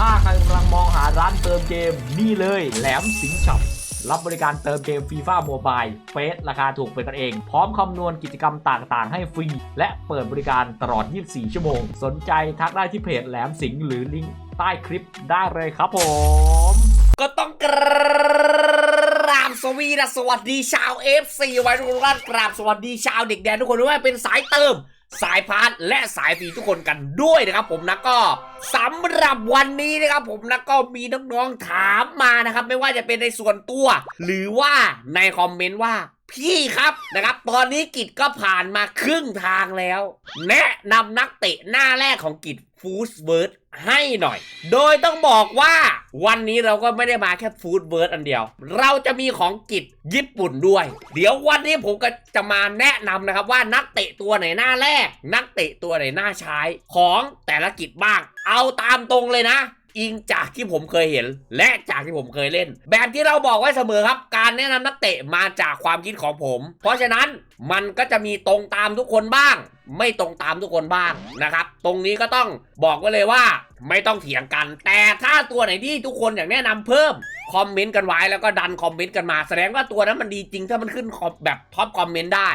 ถ้าใครกำลังมองหาร้านเติมเกมนี่เลยแหลมสิงช็อปรับบริการเติมเกมฟีฟ่าโมบายเฟสราคาถูกเป็นกันเอง พร้อมคำนวณกิจกรรมต่างๆ ให้ฟรี และเปิดบริการตลอด 24 ชั่วโมง สนใจทักได้ที่เพจแหลมสิงหรือลิงก์ใต้คลิปได้เลยครับผม ก็ต้องกราบสวีดัสสวัสดีชาว FC ไว้ทุกท่านกราบสวัสดีชาวเด็กแดนทุกคนด้วยเป็นสายเติม สายพาร์ทและสายฟรีทุกคนกันด้วยนะครับผมนะก็สำหรับวันนี้นะครับผมนะก็มีน้องๆถามมานะครับ ไม่ว่าจะเป็นในส่วนตัว หรือว่าในคอมเมนต์ว่า พี่ครับนะครับตอนนี้กิจก็ผ่านมาครึ่งทางแล้ว แนะนำนักเตะหน้าแรกของกิจฟูสเวิร์ดให้หน่อย โดยต้องบอกว่าวันนี้เราก็ไม่ได้มาแค่ฟูดเวิร์ดอันเดียว เราจะมีของกิจญี่ปุ่นด้วย เดี๋ยววันนี้ผมก็จะมาแนะนำนะครับว่านักเตะตัวไหนหน้าแรก นักเตะตัวไหนหน้าใช้ของแต่ละกิจบ้าง เอาตามตรงเลยนะ อิงจากที่ผมเคยเห็น และจากที่ผมเคยเล่น แบบที่เราบอกไว้เสมอครับ การแนะนำนักเตะมาจากความคิดของผม เพราะฉะนั้นมันก็จะมีตรงตามทุกคนบ้าง ไม่ตรงตามทุกคนบ้างนะครับ ตรงนี้ก็ต้องบอกไว้เลยว่า ไม่ต้องเถียงกัน แต่ถ้าตัวไหนที่ทุกคนอยากแนะนำเพิ่มคอมเมนต์กันไว้แล้วก็ดันคอมเมนต์กันมาแสดงว่าตัวนั้นมันดีจริงถ้ามันขึ้นแบบท็อปคอมเมนต์ได้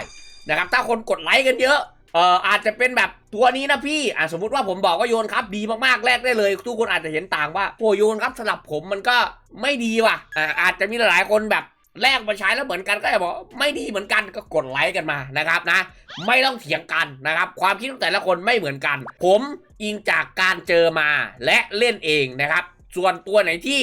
นะครับถ้าคนกดไลค์กันเยอะ เอ่ออาจจะเป็นแบบตัวนี้นะพี่อะสมมติว่าผมบอกว่าโยนครับดีมากๆแรกได้เลย ทุกคนอาจจะเห็นต่างว่าโอ้โยนครับสำหรับผมมันก็ไม่ดีว่ะอ่าอาจจะมีหลายคนแบบแลกมาใช้แล้วเหมือนกันก็จะบอกไม่ดีเหมือนกันก็กดไลค์กันมานะครับนะ ไม่ต้องเถียงกันนะครับ ความคิดของแต่ละคนไม่เหมือนกัน ผมอิงจากการเจอมาและเล่นเองนะครับ ส่วนตัวไหนที่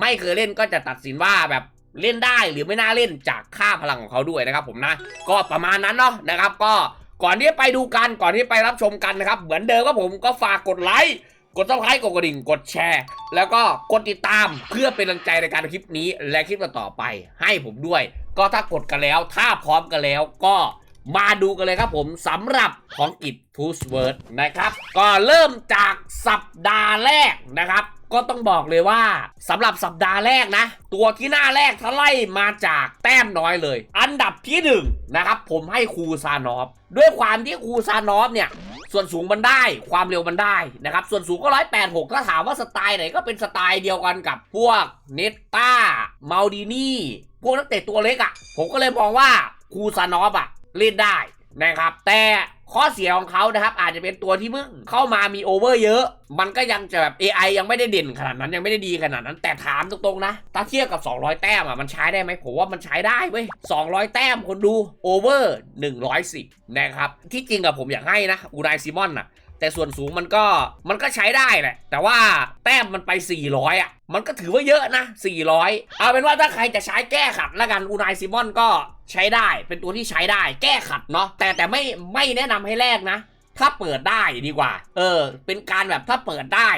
ไม่เคยเล่นก็จะตัดสินว่าแบบเล่นได้หรือไม่น่าเล่นจากค่าพลังของเขาด้วยนะครับผมนะ ก็ประมาณนั้นเนาะนะครับก็ ก่อนที่จะไปดูกันก่อนที่ไปรับชมกันนะครับ เหมือนเดิมก็ผมก็ฝากกดไลค์กดซับสไครต์กดกระดิ่งกดแชร์ แล้วก็กดติดตามเพื่อเป็นกำลังใจในการคลิปนี้ และคลิปต่อไป ให้ผมด้วย ก็ถ้ากดกันแล้วถ้าพร้อมกันแล้วก็มาดูกันเลยครับผมสำหรับของกิจทูสเวิร์ดนะครับ ก็เริ่มจากสัปดาห์แรกนะครับ ก็ต้องบอกเลยว่าสำหรับสัปดาห์แรกนะ ตัวที่หน้าแรกถ้าไล่มาจากแต้มน้อยเลย อันดับที่หนึ่งนะครับผมให้ครูซานอฟด้วยความที่ครูซานอฟเนี่ยส่วนสูงมันได้ความเร็วมันได้นะครับ ส่วนสูงก็ร้อยแปดหกถ้าถามว่าสไตล์ไหนก็เป็นสไตล์เดียวกันกับพวกเนตต้ามาดินี่พวกนักเตะตัวเล็กอะ่ะ ผมก็เลยมองว่าครูซานอฟอะเล่นได้นะครับ แต่ ข้อเสียของเขานะครับ อาจจะเป็นตัวที่เพิ่งเข้ามามีโอเวอร์เยอะ มันก็ยังจะแบบ AI ยังไม่ได้เด่นขนาดนั้นยังไม่ได้ดีขนาดนั้น แต่ถามตรงๆนะ ถ้าเทียบกับ 200 แต้มอะมันใช้ได้ไหมผมว่ามันใช้ได้เว้ย200 แต้มคนดูโอเวอร์110 นะครับ ที่จริงอะผมอยากให้นะอูนายซิมอนน่ะแต่ส่วนสูงมันก็มันก็ใช้ได้แหละ แต่ว่าแต้มมันไป 400อะมันก็ถือว่าเยอะนะ400 เอาเป็นว่าถ้าใครจะใช้แก้ขัดแล้วกันอูนายซิมอนก็ ใช้ได้เป็นตัวที่ใช้ได้ แก้ขัดเนาะแต่แต่ไม่ไม่แนะนำให้แลกนะ ถ้าเปิดได้ดีกว่า เออ เป็นการแบบถ้าเปิดได้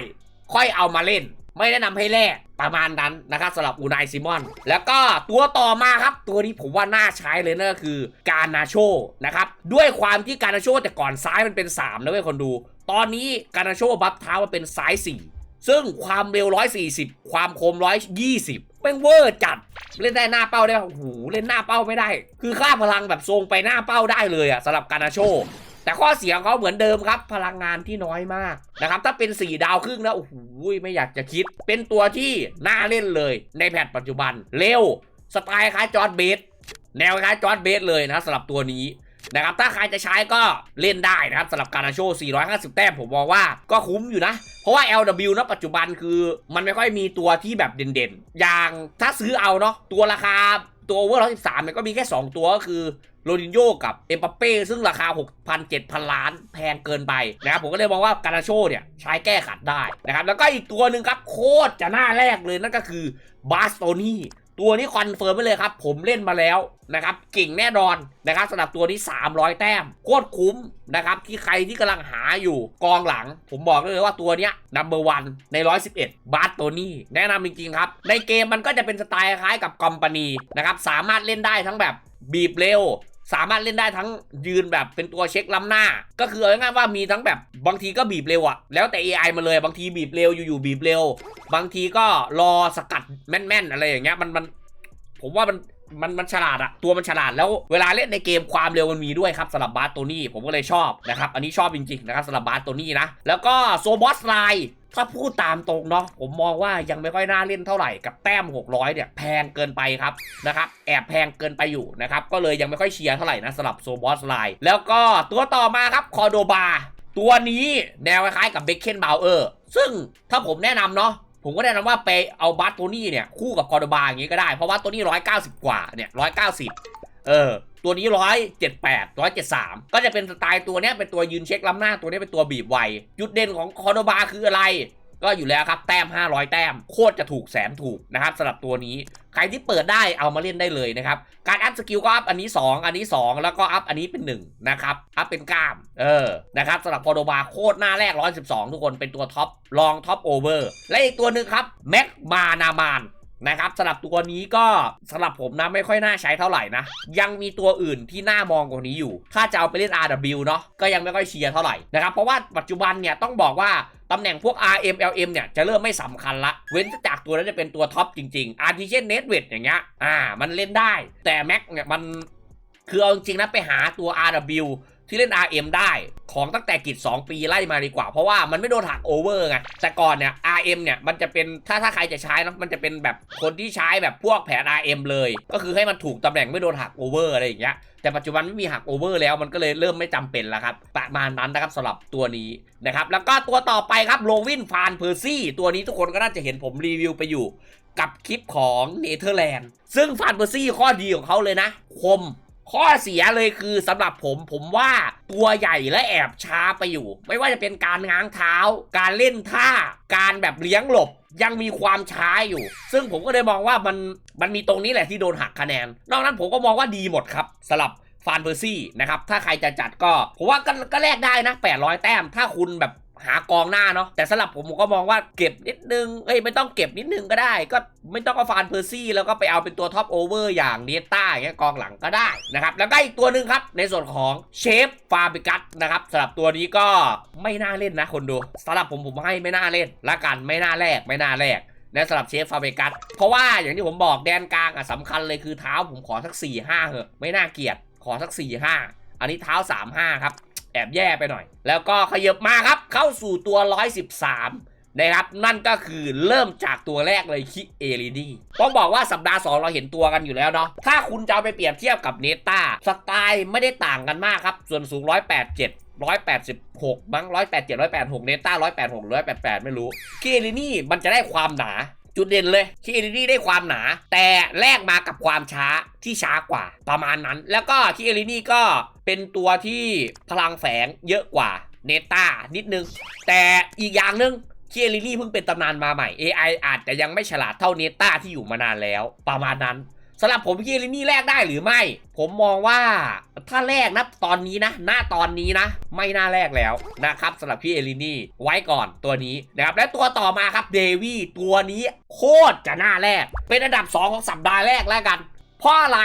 ค่อยเอามาเล่น ไม่แนะนำให้แลกประมาณนั้นนะครับสำหรับอูนายซิมอน แล้วก็ตัวต่อมาครับ ตัวนี้ผมว่าน่าใช้เลยนั่นก็คือการนาโชนะครับด้วยความที่การนาโชแต่ก่อนซ้ายมันเป็น3นะเว้ยคนดู ตอนนี้การนาโชบัฟเท้ามันเป็นซ้าย 4 ซึ่งความเร็ว 140 ความคม 120 เป็นเวอร์จัดเล่นได้หน้าเป้าได้โอ้โหเล่นหน้าเป้าไม่ได้ คือค่าพลังแบบทรงไปหน้าเป้าได้เลยอะสำหรับการนาโช แต่ข้อเสียของเขาเหมือนเดิมครับ พลังงานที่น้อยมากนะครับถ้าเป็น 4 ดาวครึ่งนะโอ้โหไม่อยากจะคิด เป็นตัวที่น่าเล่นเลยในแพทปัจจุบันเร็วสไตล์คล้ายจอร์ดเบสแนวคล้ายจอร์ดเบสเลยนะสำหรับตัวนี้นะครับถ้าใครจะใช้ก็เล่นได้นะครับสำหรับการาโช 450 แต้มผมมองว่าก็คุ้มอยู่นะ ราะว่า LW นะปัจจุบันคือมันไม่ค่อยมีตัวที่แบบเด่นๆ อย่างถ้าซื้อเอาเนาะตัวราคาตัวเวอร์113เนี่ยก็มีแค่ 2 ตัวก็คือโรดินโยกับเอ็มบัปเป้ซึ่งราคา 6,000 7,000 ล้านแพงเกินไปนะครับผมก็เลยมองว่าการาโชเนี่ย ใช้แก้ขัดได้นะครับ แล้วก็อีกตัวหนึ่งครับ โคตรจะหน้าแรกเลยนั่นก็คือบาสโตนี่ ตัวนี้คอนเฟิร์มไปเลยครับ ผมเล่นมาแล้วนะครับเก่งแน่นอนนะครับสำหรับตัวนี้ 300 แต้มโคตรคุ้มนะครับที่ใครที่กำลังหาอยู่กองหลัง ผมบอกเลยว่าตัวเนี้ยนัมเบอร์วันใน 111 บาสโตนี่แนะนำจริงๆครับ ในเกมมันก็จะเป็นสไตล์คล้ายกับคอมพานีนะครับสามารถเล่นได้ทั้งแบบบีบเร็ว สามารถเล่นได้ทั้งยืนแบบเป็นตัวเช็คล้ำหน้า ก็คือเอาง่ายๆว่ามีทั้งแบบบางทีก็บีบเร็วอะแล้วแต่ AI มาเลยบางทีบีบเร็วอยู่ๆบีบเร็ว บางทีก็รอสกัดแม่นๆอะไรอย่างเงี้ยมันมันผมว่ามันมันมันฉลาดอะตัวมันฉลาดแล้วเวลาเล่นในเกมความเร็วมันมีด้วยครับสำหรับบาสตัวนี้ผมก็เลยชอบนะครับ อันนี้ชอบจริงๆนะครับสำหรับบาสตัวนี้นะ แล้วก็โซบอสไลน์ ถ้าพูดตามตรงเนาะผมมองว่ายังไม่ค่อยน่าเล่นเท่าไหร่กับแต้ม 600 เนี่ยแพงเกินไปครับนะครับแอบแพงเกินไปอยู่นะครับก็เลยยังไม่ค่อยเชียร์เท่าไหร่นะสำหรับโซบอสไลน์แล้วก็ตัวต่อมาครับคอโดบาตัวนี้แนวคล้ายๆกับเบคเคนบาวเออร์ซึ่งถ้าผมแนะนำเนาะผมก็แนะนำว่าไปเอาบัตโตนี้เนี่ยคู่กับคอร์ดบาอย่างงี้ก็ได้เพราะว่าตัวนี้190 กว่าเนี่ย190 เออ ตัวนี้178 173ก็จะเป็นสไตล์ตัวเนี้ยเป็นตัวยืนเช็คล้ำหน้าตัวนี้เป็นตัวบีบไวจุดเด่นของคอร์ดบาคืออะไร ก็อยู่แล้วครับแต้ม 500 แต้ม โคตรจะถูกแสนถูกนะครับสำหรับตัวนี้ใครที่เปิดได้เอามาเล่นได้เลยนะครับ การอัพสกิลก็อัพอันนี้ 2 อันนี้ 2 แล้วก็อัพอันนี้เป็น1นะครับอัพเป็นกล้าม เออนะครับสำหรับพอโดบาโคตรหน้าแรก 112 ทุกคนเป็นตัวท็อปลองท็อปโอเวอร์และอีกตัวหนึ่งครับแม็กมานา มาน นะครับสำหรับตัวนี้ก็สำหรับผมนะไม่ค่อยน่าใช้เท่าไหร่นะ ยังมีตัวอื่นที่น่ามองกว่านี้อยู่ ถ้าจะเอาไปเล่น RW เนาะก็ยังไม่ค่อยเชียร์เท่าไหร่นะครับเพราะว่าปัจจุบันเนี่ยต้องบอกว่าตำแหน่งพวก RM LM เนี่ยจะเริ่มไม่สำคัญละ เว้นจากตัวนั้นจะเป็นตัวท็อปจริงๆ a r t i s i a n n e t w e t อย่างเงี้ยอ่า มันเล่นได้ แต่ Mac เนี่ยมันคือเอาจริงนะไปหาตัว RW ที่เล่น RM ได้ของตั้งแต่กิจ2 ปีไล่มาดีกว่า เพราะว่ามันไม่โดนหักโอเวอร์ไงแต่ก่อนเนี่ย RM เนี่ยมันจะเป็นถ้าถ้าใครจะใช้นะมันจะเป็นแบบคนที่ใช้แบบพวกแผน RM เลย ก็คือให้มันถูกตำแหน่งไม่โดนหักโอเวอร์อะไรอย่างเงี้ยแต่ปัจจุบันไม่มีหักโอเวอร์แล้วมันก็เลยเริ่มไม่จำเป็นแล้วครับประมาณนั้นนะครับสำหรับตัวนี้นะครับแล้วก็ตัวต่อไปครับโลวินฟานเพอร์ซี่ตัวนี้ทุกคนก็น่าจะเห็นผมรีวิวไปอยู่ กับคลิปของเนเธอร์แลนด์ซึ่งฟานเบอร์ซี่ข้อดีของเขาเลยนะ คม ข้อเสียเลยคือสำหรับผมผมว่าตัวใหญ่และแอบช้าไปอยู่ ไม่ว่าจะเป็นการง้างเท้า การเล่นท่า การแบบเลี้ยงหลบยังมีความช้าอยู่ ซึ่งผมก็เลยมองว่ามันมันมีตรงนี้แหละที่โดนหักคะแนน นอกนั้นผมก็มองว่าดีหมดครับสำหรับฟานเบอร์ซี่นะครับ ถ้าใครจะจัดก็ผมว่าก็ก็แลกได้นะ 800 แต้ม ถ้าคุณแบบ หากองหน้าเนาะแต่สำหรับผมผมก็มองว่าเก็บนิดนึงเอ้ยไม่ต้องเก็บนิดนึงก็ได้ ก็ไม่ต้องเอาฟานเพอร์ซี่แล้วก็ไปเอาเป็นตัวท็อปโอเวอร์อย่างเนต้าอย่างเงี้ยกองหลังก็ได้นะครับแล้วก็อีกตัวหนึ่งครับในส่วนของเชฟฟาบิกัสนะครับสำหรับตัวนี้ก็ไม่น่าเล่นนะคนดูสำหรับผมผมให้ไม่น่าเล่นละกันไม่น่าแลกไม่น่าแลกนะสำหรับเชฟฟาเบกัสเพราะว่าอย่างที่ผมบอกแดนกลางอะสำคัญเลยคือเท้าผมขอสัก4ี่ห้าเหอะไม่น่าเกลียดขอสัก4ี่ห้าอันนี้เท้า3ามห้าครับ แอบแย่ไปหน่อย แล้วก็ขยับมาครับเข้าสู่ตัว 113 นะครับ นั่นก็คือเริ่มจากตัวแรกเลยคิเอริดีต้องบอกว่าสัปดาห์ 2 เราเห็นตัวกันอยู่แล้วเนาะถ้าคุณจะเอาไปเปรียบเทียบกับเนต้าสไตล์ไม่ได้ต่างกันมากครับ ส่วนสูง 187 186 มั้ง187 186 เนต้า 186 188 ไม่รู้คิเอรินี่มันจะได้ความหนา จุดเด่นเลยที่เอรินี่ได้ความหนา แต่แลกมากับความช้าที่ช้ากว่าประมาณนั้น แล้วก็ที่เอรินี่ก็เป็นตัวที่พลังแฝงเยอะกว่าเนต้านิดนึง แต่อีกอย่างหนึ่งที่เอริลี่เพิ่งเป็นตำนานมาใหม่ AI อาจจะยังไม่ฉลาดเท่าเนต้าที่อยู่มานานแล้ว ประมาณนั้น สำหรับผมที่เอรินี่แลกได้หรือไม่ ผมมองว่าถ้าแลกนะตอนนี้นะ หน้าตอนนี้นะ ไม่น่าแลกแล้วนะครับสำหรับพี่เอลินี่ไว้ก่อนตัวนี้นะครับและตัวต่อมาครับเดวี่ตัวนี้โคตรจะน่าแลกเป็นอันดับ 2 ของสัปดาห์แรกแล้วกันเพราะอะไร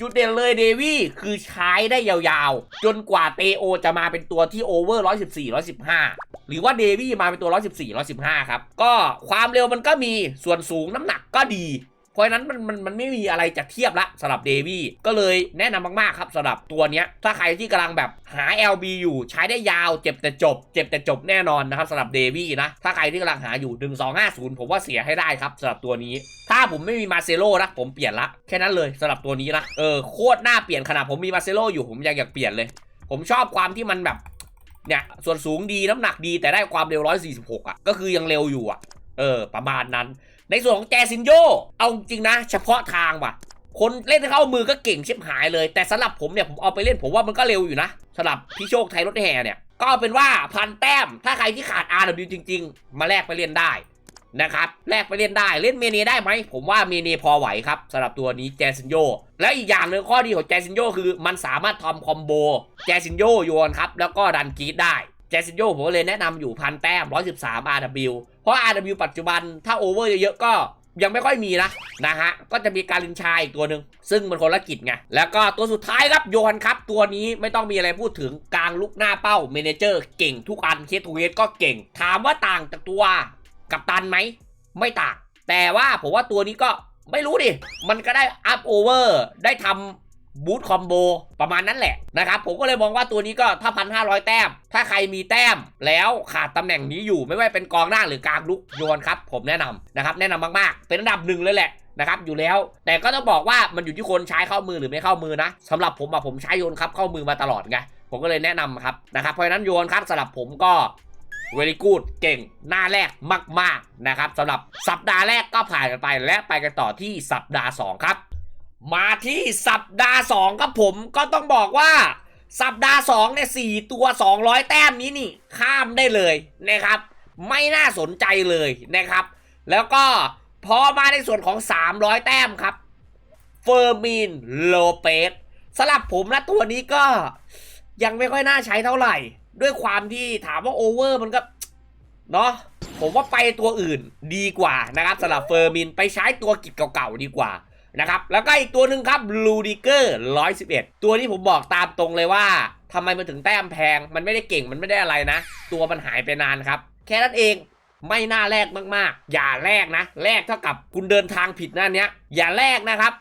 จุดเด่นเลยเดวี่คือใช้ได้ยาวๆ จนกว่าเตโอจะมาเป็นตัวที่โอเวอร์ 114 115 หรือว่าเดวี่มาเป็นตัว 114 115 ครับ ก็ความเร็วมันก็มีส่วนสูงน้ำหนักก็ดี เพราะฉะนั้นมันมันมันไม่มีอะไรจะเทียบละสำหรับเดวี่ก็เลยแนะนำมากๆครับสำหรับตัวเนี้ยถ้าใครที่กำลังแบบหา LB อยู่ใช้ได้ยาวเจ็บแต่จบ เจ็บแต่จบแน่นอนนะครับสำหรับเดวี่นะถ้าใครที่กำลังหาอยู่ 1250 ผมว่าเสียให้ได้ครับสำหรับตัวนี้ ถ้าผมไม่มีมาเซโลนะผมเปลี่ยนละแค่นั้นเลยสำหรับตัวนี้นะเออโคตรน่าเปลี่ยนขนาดผมมีมาเซโลอยู่ผมยังอยากเปลี่ยนเลย ผมชอบความที่มันแบบเนี่ยส่วนสูงดีน้ำหนักดีแต่ได้ความเร็ว 146 อะ ก็คือยังเร็วอยู่อะ เออ ประมาณนั้น ในส่วนของแจซินโยเอาจริงนะ เฉพาะทางว่ะ คนเล่นเข้ามือก็เก่งชิบหายเลย แต่สำหรับผมเนี่ยผมเอาไปเล่นผมว่ามันก็เร็วอยู่นะสำหรับพี่โชคไทยรถแห่เนี่ย ก็เป็นว่าพันแต้ม ถ้าใครที่ขาด RW จริง ๆ มาแลกไปเล่นได้นะครับแลกไปเล่นได้เล่นเมเนได้ไหม ผมว่าเมเนพอไหวครับสำหรับตัวนี้แจซินโยและอีกอย่างหนึ่งข้อดีของแจซินโยคือมันสามารถทำคอมโบแจซินโยโยนครับแล้วก็ดันกีดได้ จซินโยผมเลยแนะนำอยู่พันแต้ม 113 RW เพราะ RW ปัจจุบันถ้าโอเวอร์เยอะๆก็ยังไม่ค่อยมีนะนะฮะ ก็จะมีการลินชายอีกตัวหนึ่งซึ่งมันคนละกิจไง แล้วก็ตัวสุดท้ายครับโยฮันครับ ตัวนี้ไม่ต้องมีอะไรพูดถึงกลางลุกหน้าเป้าเมนเจอร์เก่งทุกอันเคทูเวสก็เก่ง ถามว่าต่างจากตัวกับตันไหม ไม่ต่าง แต่ว่าผมว่าตัวนี้ก็ไม่รู้ดิ มันก็ได้อัพโอเวอร์ได้ทำ บูทคอมโบประมาณนั้นแหละนะครับ ผมก็เลยมองว่าตัวนี้ก็ถ้าพันห้าร้อยแต้ม ถ้าใครมีแต้มแล้วขาดตำแหน่งนี้อยู่ไม่ว่าเป็นกองหน้าหรือกลางลุกโยนครับ ผมแนะนำนะครับ แนะนำมากๆ เป็นอันดับหนึ่งเลยแหละนะครับอยู่แล้วแต่ก็ต้องบอกว่ามันอยู่ที่คนใช้เข้ามือหรือไม่เข้ามือนะสำหรับผมอะผมใช้โยนครับเข้ามือมาตลอดไงผมก็เลยแนะนำครับนะครับเพราะฉะนั้นโยนครับสำหรับผมก็ very good เก่งหน้าแรกมาก ๆ นะครับสำหรับสัปดาห์แรกก็ผ่านกันไปและไปกันต่อที่สัปดาห์ 2 ครับ มาที่สัปดาห์2ครับผมก็ต้องบอกว่า สัปดาห์2เนี่ยสี่ตัว 200 แต้มนี้นี่ ข้ามได้เลยนะครับ ไม่น่าสนใจเลยนะครับ แล้วก็พอมาในส่วนของ 300 แต้มครับเฟอร์มินโลเปสสำหรับผมนะตัวนี้ก็ยังไม่ค่อยน่าใช้เท่าไหร่ ด้วยความที่ถามว่าโอเวอร์มันก็ เนาะผมว่าไปตัวอื่นดีกว่านะครับสำหรับเฟอร์มินไปใช้ตัวกิจเก่าๆดีกว่า นะครับ แล้วก็อีกตัวหนึ่งครับลูดิเกอร์111 ตัวนี้ผมบอกตามตรงเลยว่าทำไมมันถึงแต้มแพง มันไม่ได้เก่งมันไม่ได้อะไรนะ ตัวมันหายไปนานครับ แค่นั้นเองไม่น่าแลกมากๆ อย่าแลกนะแลกเท่ากับคุณเดินทางผิดหน้าเนี้ยอย่าแลกนะครับ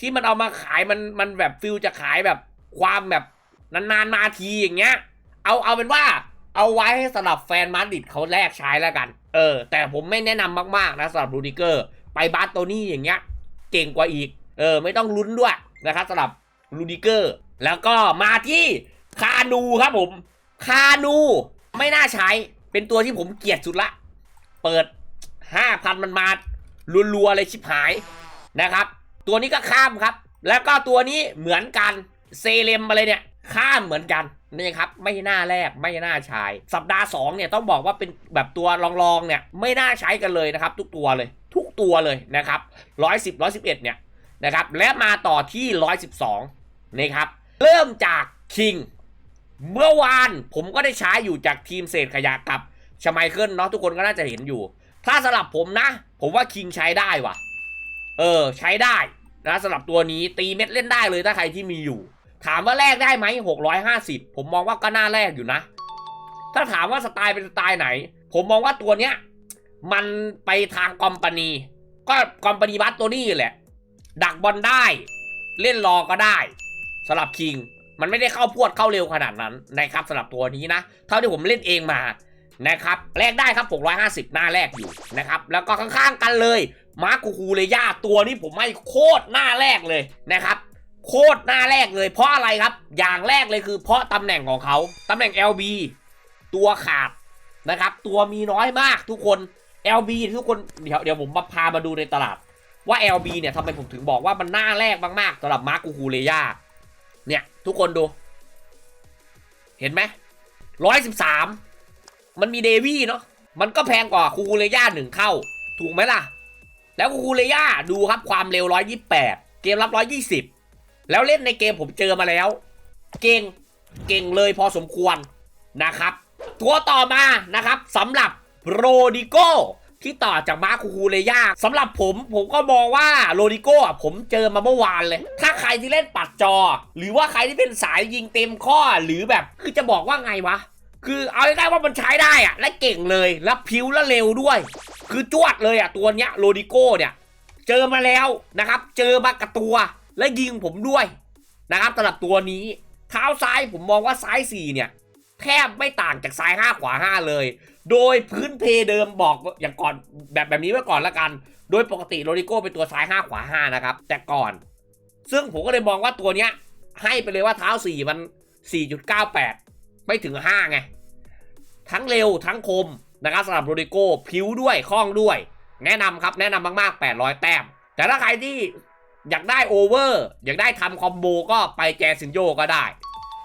ที่มันเอามาขายมันมันแบบฟิลจะขายแบบความแบบนานๆมาทีอย่างเงี้ย เอาเอาเป็นว่าเอาไว้ให้สำหรับแฟนมาดริดเขาแลกใช้แล้วกัน เออ แต่ผมไม่แนะนำมากๆนะสำหรับรูดิเกอร์ ไปบาสโตนี่อย่างเงี้ย เก่งกว่าอีก เออ ไม่ต้องลุ้นด้วยนะครับสำหรับรูดิเกอร์ แล้วก็มาที่คานูครับผม คานูไม่น่าใช้เป็นตัวที่ผมเกลียดสุดละ เปิด 5,000 มันมารัวๆเลยชิบหายนะครับ ตัวนี้ก็ข้ามครับ แล้วก็ตัวนี้เหมือนกันเซเลมอะไรเนี่ย ข้ามเหมือนกัน นี่ครับไม่น่าแรกไม่น่าใช้สัปดาห์2เนี่ยต้องบอกว่าเป็นแบบตัวรองๆเนี่ยไม่น่าใช้กันเลยนะครับ ทุกตัวเลย ทุกตัวเลยนะครับ110 111เนี่ยนะครับและมาต่อที่112นะครับเริ่มจากคิงเมื่อวานผมก็ได้ใช้อยู่จากทีมเศษขยะกับชไมเคิลเนาะทุกคนก็น่าจะเห็นอยู่ ถ้าสำหรับผมนะ ผมว่าคิงใช้ได้ว่ะ เออ ใช้ได้นะสำหรับตัวนี้ตีเม็ดเล่นได้เลยถ้าใครที่มีอยู่ ถามว่าแลกได้ไหม650ผมมองว่าก็น่าแลกอยู่นะ ถ้าถามว่าสไตล์เป็นสไตล์ไหน ผมมองว่าตัวเนี้ย มันไปทางกอมปานี ก็กอมปานีบัสตัวนี้แหละ ดักบอลได้ เล่นรอก็ได้สำหรับคิง มันไม่ได้เข้าพวดเข้าเร็วขนาดนั้นนะครับสำหรับตัวนี้นะ เท่าที่ผมเล่นเองมานะครับแลกได้ครับ 650 หน้าแรกอยู่นะครับ แล้วก็ข้างๆกันเลย มาร์คูคูเลยย่าตัวนี้ผมให้โคตรหน้าแรกเลยนะครับ โคตรหน้าแรกเลยเพราะอะไรครับ อย่างแรกเลยคือ เพราะตำแหน่งของเขาตำแหน่ง LB ตัวขาดนะครับ ตัวมีน้อยมากทุกคน LB ทุกคนเดี๋ยวเดี๋ยวผมมาพามาดูในตลาด ว่า LB เนี่ยทำไมผมถึงบอกว่ามันหน้าแรกมากๆสำหรับมาร์คูคูเลยาเนี่ย ทุกคนดู เห็นไหมร้อยสิบสามมันมีเดวี่เนาะมันก็แพงกว่าคูคูเลยาหนึ่งเข้า ถูกไหมล่ะ แล้วคูคูเลยาดูครับความเร็ว128เกมรับ120 แล้วเล่นในเกมผมเจอมาแล้ว เก่งเก่งเลยพอสมควรนะครับ ตัวต่อมานะครับสำหรับโรดิโกที่ต่อจากมาคูคูเลย่าสำหรับผมผมก็มองว่าโรดิโกอะผมเจอมาเมื่อวานเลย ถ้าใครที่เล่นปัดจอ หรือว่าใครที่เป็นสายยิงเต็มข้อหรือแบบคือจะบอกว่าไงวะ คือเอาง่ายๆว่ามันใช้ได้อะและเก่งเลยแล้วพิ้วและเร็วด้วย คือจวดเลยอะตัวเนี้ยโรดิโก้เนี่ย เจอมาแล้วนะครับ เจอมากับตัว และยิงผมด้วยนะครับสำหรับตัวนี้เท้าซ้ายผมมองว่าซ้าย4เนี่ยแทบไม่ต่างจากซ้าย 5 ขวา 5 เลย โดยพื้นเพเดิมบอกอย่างก่อนแบบแบบนี้ไว้ก่อนละกัน โดยปกติโรดิโก้เป็นตัวซ้าย 5 ขวา 5 นะครับ แต่ก่อน ซึ่งผมก็เลยมองว่าตัวเนี้ย ให้ไปเลยว่าเท้า 4 มัน 4.98 ไม่ถึง 5 ไง ทั้งเร็วทั้งคมนะครับสำหรับโรดิโก้ผิวด้วยคล่องด้วย แนะนำครับ แนะนำมากๆ 800 แต้ม แต่ถ้าใครที่ อยากได้โอเวอร์อยากได้ทำคอมโบก็ไปแจซินโยก็ได้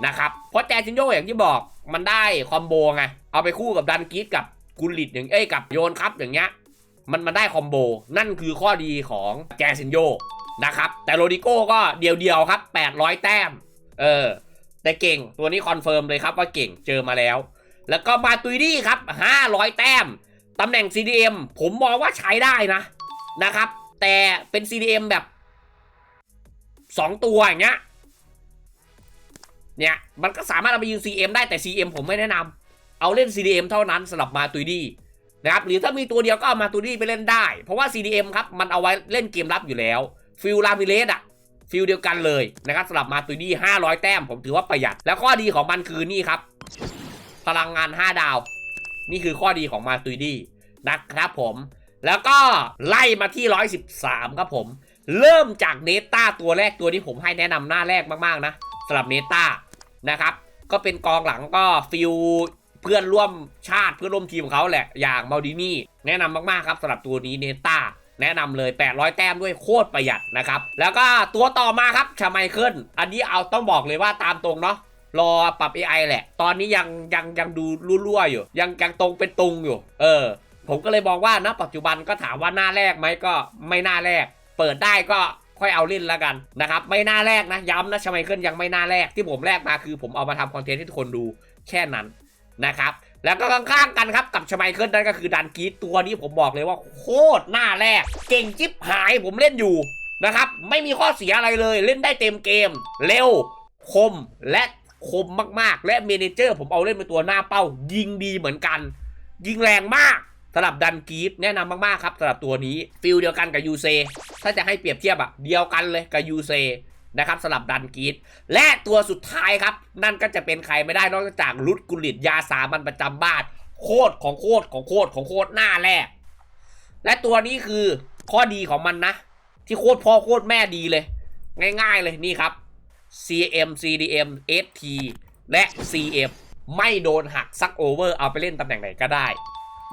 นะครับเพราะแจซินโยอย่างที่บอกมันได้คอมโบไงเอาไปคู่กับดันกีดกับกุลิตอย่างเอ้ยกับโยนครับอย่างเงี้ยมันมันได้คอมโบนั่นคือข้อดีของแจซินโยนะครับแต่โรดิโก้ก็เดียวๆครับ 800 แต้มเออแต่เก่งตัวนี้คอนเฟิร์มเลยครับว่าเก่งเจอมาแล้ว แล้วก็มาตุยดี้ครับ 500 แต้มตำแหน่ง CDM ผมมองว่าใช้ได้นะนะครับ แต่เป็น CDM แบบ 2ตัวอย่างเงี้ยเนี่ยมันก็สามารถเอาไปยิง CM ได้แต่ CM ผมไม่แนะนำเอาเล่น CDM เท่านั้นสำหรับมาตุยดีนะครับหรือถ้ามีตัวเดียวก็เอามาตุยดีไปเล่นได้ เพราะว่า CDM ครับมันเอาไว้เล่นเกมรับอยู่แล้วฟิลลามิเลสอะฟิลเดียวกันเลยนะครับสำหรับมาตุยดี้500 แต้มผมถือว่าประหยัด แล้วข้อดีของมันคือนี่ครับ พลังงาน 5 ดาว นี่คือข้อดีของมาตุยดีนะครับผม แล้วก็ไล่มาที่ 113 ครับผม เริ่มจากเนต้าตัวแรกตัวที่ผมให้แนะนำหน้าแรกมากๆนะสำหรับเนต้านะครับ ก็เป็นกองหลังก็ฟิลเพื่อนร่วมชาติเพื่อนร่วมทีมของเขาแหละอย่างมาดินี่ แนะนำมากๆครับสำหรับตัวนี้เนต้าแนะนำเลย 800 แต้มด้วยโคตรประหยัดนะครับ แล้วก็ตัวต่อมาครับชาไมเคิลอันนี้เอาต้องบอกเลยว่าตามตรงเนาะ รอปรับ AI แหละ ตอนนี้ยังยังยังดูรั่วๆอยู่ ยังยังตรงเป็นตุงอยู่ เออ ผมก็เลยมองว่าณปัจจุบันก็ถามว่าหน้าแรกไหมก็ไม่หน้าแรก เปิดได้ก็ค่อยเอาเล่นแล้วกันนะครับไม่น้าแรกนะย้ำนะชาไมเคิลยังไม่น้าแรกที่ผมแรกมาคือผมเอามาทำคอนเทนต์ให้ทุกคนดูแค่นั้นนะครับแล้วก็ข้างๆกันครับกับชาไมเคิลนั่นก็คือดันกีตัวนี้ผมบอกเลยว่าโคตรหน้าแรก เก่งจิ๊บหายผมเล่นอยู่นะครับไม่มีข้อเสียอะไรเลยเล่นได้เต็มเกม เร็วคมและคมมากๆ และเมเนเจอร์ผมเอาเล่นเป็นตัวหน้าเป้า ยิงดีเหมือนกัน ยิงแรงมาก สำหรับดันกีตแนะนำมากๆครับสำหรับตัวนี้ฟิลเดียวกันกับยูเซถ้าจะให้เปรียบเทียบอะเดียวกันเลยกับยูเซนะครับสำหรับดันกีตและตัวสุดท้ายครับ นั่นก็จะเป็นใครไม่ได้นอกจากรุดกุลิตยาสามัญประจำบ้านโคตรของโคตรของโคตรของโคตรหน้าแรก และตัวนี้คือข้อดีของมันนะ ที่โคตรพ่อโคตรแม่ดีเลย ง่ายๆเลยนี่ครับ CM CDM ST และ CM ไม่โดนหักซักโอเวอร์เอาไปเล่นตำแหน่งไหนก็ได้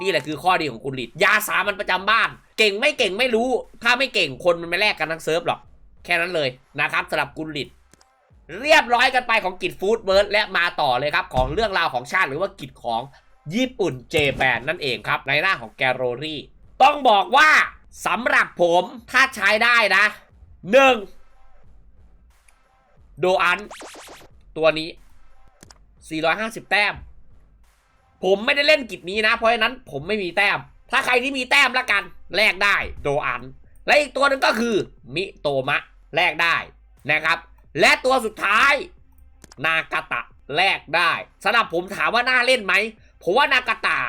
นี่แหละคือข้อดีของคุณลิดยาสามันประจำบ้าน เก่งไม่เก่งไม่รู้ ถ้าไม่เก่งคนมันไม่แลกกันทั้งเซิร์ฟหรอก แค่นั้นเลยนะครับสำหรับกุลลิดเรียบร้อยกันไปของกิจฟู้ดเบิร์ดและมาต่อเลยครับ ของเรื่องราวของชาติหรือว่ากิจของญี่ปุ่นเจแปนนั่นเองครับ ในหน้าของแกโรรี่ต้องบอกว่าสำหรับผมถ้าใช้ได้นะหนึ่งโดอัน ตัวนี้ 450 แต้ม ผมไม่ได้เล่นกิจนี้นะ เพราะฉะนั้นผมไม่มีแต้ม ถ้าใครที่มีแต้มละกันแลกได้โดอัน และอีกตัวหนึ่งก็คือมิโตมะแลกได้นะครับ และตัวสุดท้าย นากาตะแลกได้สำหรับผมถามว่าน่าเล่นไหมผมว่านากาตะ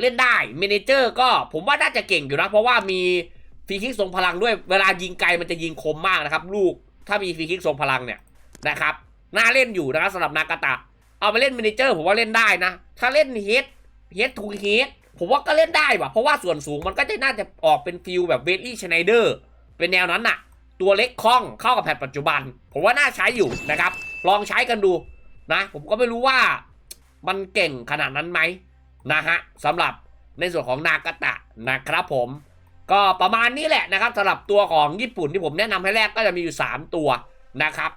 เล่นได้เมนเจอร์ก็ผมว่าน่าจะเก่งอยู่นะ เพราะว่ามีฟรีคิกทรงพลังด้วยเวลายิงไกลมันจะยิงคมมากนะครับ ลูกถ้ามีฟรีคิกทรงพลังเนี่ยนะครับน่าเล่นอยู่นะครับสำหรับนากาตะ เอาไปเล่นมเนเจอร์ผมว่าเล่นได้นะ ถ้าเล่นเฮดเฮดทูเฮดผมว่าก็เล่นได้ว่ะ เพราะว่าส่วนสูงมันก็จะน่าจะออกเป็นฟิลแบบเวลลี่ชไนเดอร์เป็นแนวนั้นน่ะ ตัวเล็กคล่องเข้ากับแพทปัจจุบัน ผมว่าน่าใช้อยู่นะครับ ลองใช้กันดูนะ ผมก็ไม่รู้ว่ามันเก่งขนาดนั้นไหมนะฮะสำหรับในส่วนของนากาตะนะครับผมก็ประมาณนี้แหละนะครับสำหรับตัวของญี่ปุ่นที่ผมแนะนำให้แรกก็จะมีอยู่ 3 ตัวนะครับ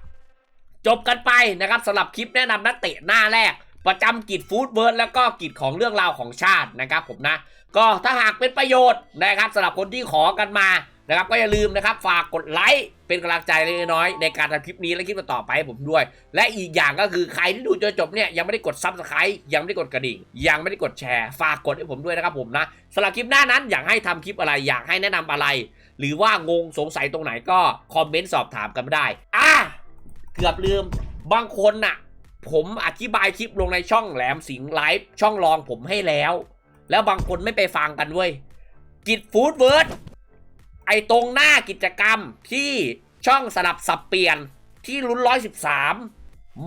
จบกันไปนะครับสำหรับคลิปแนะนำนักเตะหน้าแรก ประจำกิจฟู้ดเบิร์ดแล้วก็กิจของเรื่องราวของชาตินะครับผมนะ ก็ถ้าหากเป็นประโยชน์นะครับสำหรับคนที่ขอกันมานะครับก็อย่าลืมนะครับฝากกดไลค์เป็นกำลังใจเล็กน้อยในการทำคลิปนี้และคลิปต่อไปให้ผมด้วย และอีกอย่างก็คือใครที่ดูจนจบเนี่ยยังไม่ได้กดซับสไครต์ยังไม่ได้กดกระดิ่ง ยังไม่ได้กดแชร์ ฝากกดให้ผมด้วยนะครับผมนะสำหรับคลิปหน้านั้นอยากให้ทำคลิปอะไรอยากให้แนะนำอะไร หรือว่างงสงสัยตรงไหนก็คอมเมนต์สอบถามกันได้อะ เกือบลืม บางคนน่ะ ผมอธิบายคลิปลงในช่องแหลมสิงไลฟ์ช่องรองผมให้แล้ว แล้วบางคนไม่ไปฟังกันเว้ยกิจฟู้ดเวิร์ดไอตรงหน้ากิจกรรมที่ช่องสลับสับเปลี่ยนที่ลุ้นร้อยสิบสาม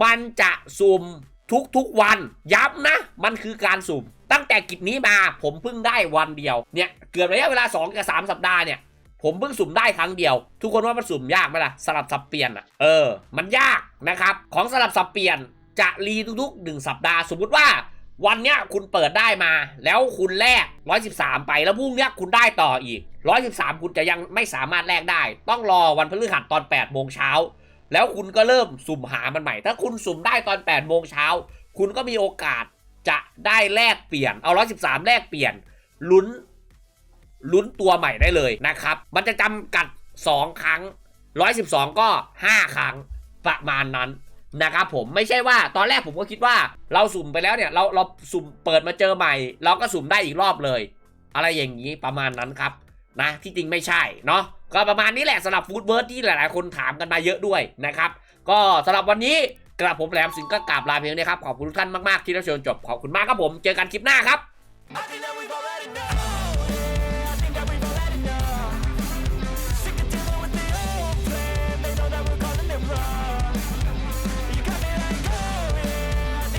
มันจะสุ่มทุกๆวันย้ำนะ มันคือการสุ่ม ตั้งแต่กิจนี้มาผมเพิ่งได้วันเดียวเนี่ยเกือบระยะเวลา 2 กับ 3 สัปดาห์เนี่ย ผมเพิ่งสุ่มได้ครั้งเดียว ทุกคนว่ามันสุ่มยากไหมล่ะสลับสับเปลี่ยนอะเออ มันยากนะครับของสลับสับเปลี่ยนจะรีทุกๆหนึ่งสัปดาห์สมมุติว่าวันเนี้ยคุณเปิดได้มา แล้วคุณแลก113 ไปแล้วพรุ่งเนี้ยคุณได้ต่ออีก 113 คุณจะยังไม่สามารถแลกได้ ต้องรอวันพฤหัสตอน8โมงเช้าแล้วคุณก็เริ่มสุ่มหามันใหม่ ถ้าคุณสุ่มได้ตอน8โมงเช้าคุณก็มีโอกาสจะได้แลกเปลี่ยนเอา113 แลกเปลี่ยนลุ้น ลุ้นตัวใหม่ได้เลยนะครับ มันจะจำกัด 2 ครั้ง 112 ก็ 5 ครั้งประมาณนั้นนะครับผมไม่ใช่ว่าตอนแรกผมก็คิดว่าเราสุ่มไปแล้วเนี่ยเราเราสุ่มเปิดมาเจอใหม่ เราก็สุ่มได้อีกรอบเลย อะไรอย่างนี้ประมาณนั้นครับนะที่จริงไม่ใช่เนาะก็ประมาณนี้แหละสำหรับฟู้ดเบิร์ดที่หลาย ๆ คนถามกันมาเยอะด้วยนะครับ ก็สำหรับวันนี้กระผมแหลมสิงก็กราบลาเพียงนี้ครับ ขอบคุณทุกท่านมาก ๆ ที่รับชมจบ ขอบคุณมากครับผม เจอกันคลิปหน้าครับ